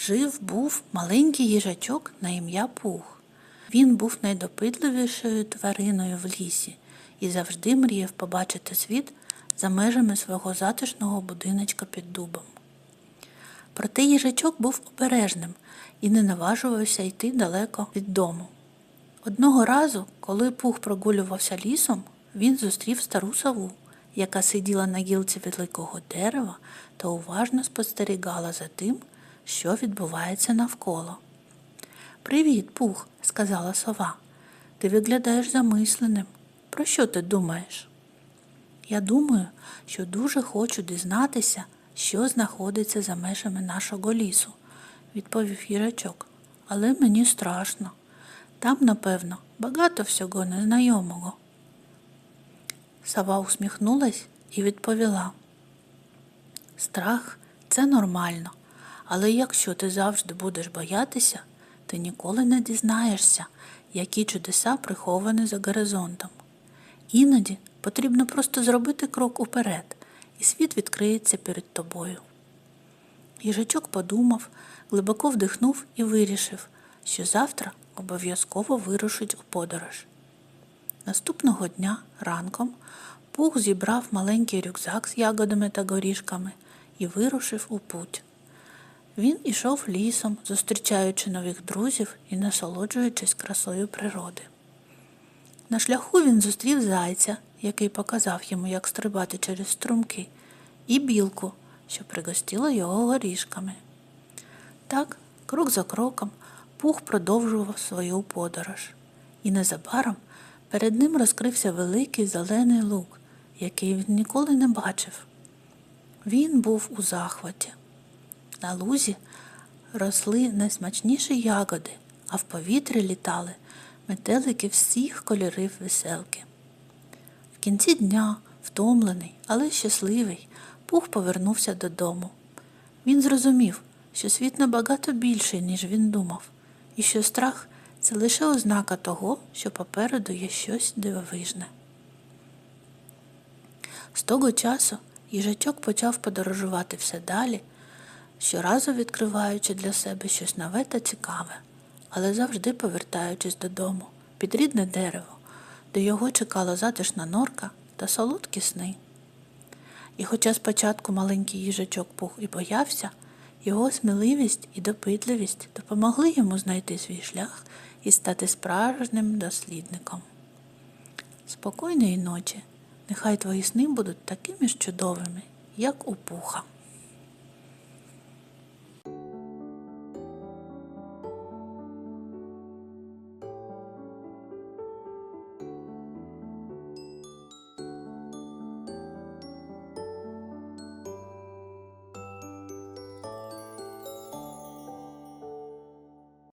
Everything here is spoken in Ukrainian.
жив був маленький їжачок на ім'я Пух. Він був найдопитливішою твариною в лісі і завжди мріяв побачити світ за межами свого затишного будиночка під дубом. Проте їжачок був обережним і не наважувався йти далеко від дому. Одного разу, коли пух прогулювався лісом, він зустрів стару сову, яка сиділа на гілці великого дерева та уважно спостерігала за тим, що відбувається навколо. Привіт, пух, сказала сова. Ти виглядаєш замисленим. Про що ти думаєш? Я думаю, що дуже хочу дізнатися, що знаходиться за межами нашого лісу, відповів їжачок. Але мені страшно. Там, напевно, багато всього незнайомого. Сова усміхнулась і відповіла. Страх це нормально, але якщо ти завжди будеш боятися, ти ніколи не дізнаєшся, які чудеса приховані за горизонтом. Іноді потрібно просто зробити крок уперед, і світ відкриється перед тобою. Їжачок подумав, глибоко вдихнув і вирішив, що завтра обов'язково вирушить у подорож. Наступного дня ранком Пух зібрав маленький рюкзак з ягодами та горішками і вирушив у путь. Він ішов лісом, зустрічаючи нових друзів і насолоджуючись красою природи. На шляху він зустрів зайця, який показав йому, як стрибати через струмки, і білку, що пригостила його горішками. Так, крок за кроком, пух продовжував свою подорож, і незабаром перед ним розкрився великий зелений луг, який він ніколи не бачив. Він був у захваті. На лузі росли найсмачніші ягоди, а в повітрі літали метелики всіх кольорів веселки. В кінці дня, втомлений, але щасливий, Пух повернувся додому. Він зрозумів, що світ набагато більший, ніж він думав, і що страх це лише ознака того, що попереду є щось дивовижне. З того часу їжачок почав подорожувати все далі, щоразу відкриваючи для себе щось нове та цікаве, але завжди повертаючись додому, під рідне дерево, де його чекала затишна норка та солодкі сни. І хоча спочатку маленький їжачок пух і боявся, його сміливість і допитливість допомогли йому знайти свій шлях і стати справжнім дослідником. Спокійної ночі, нехай твої сни будуть такими ж чудовими, як у пуха.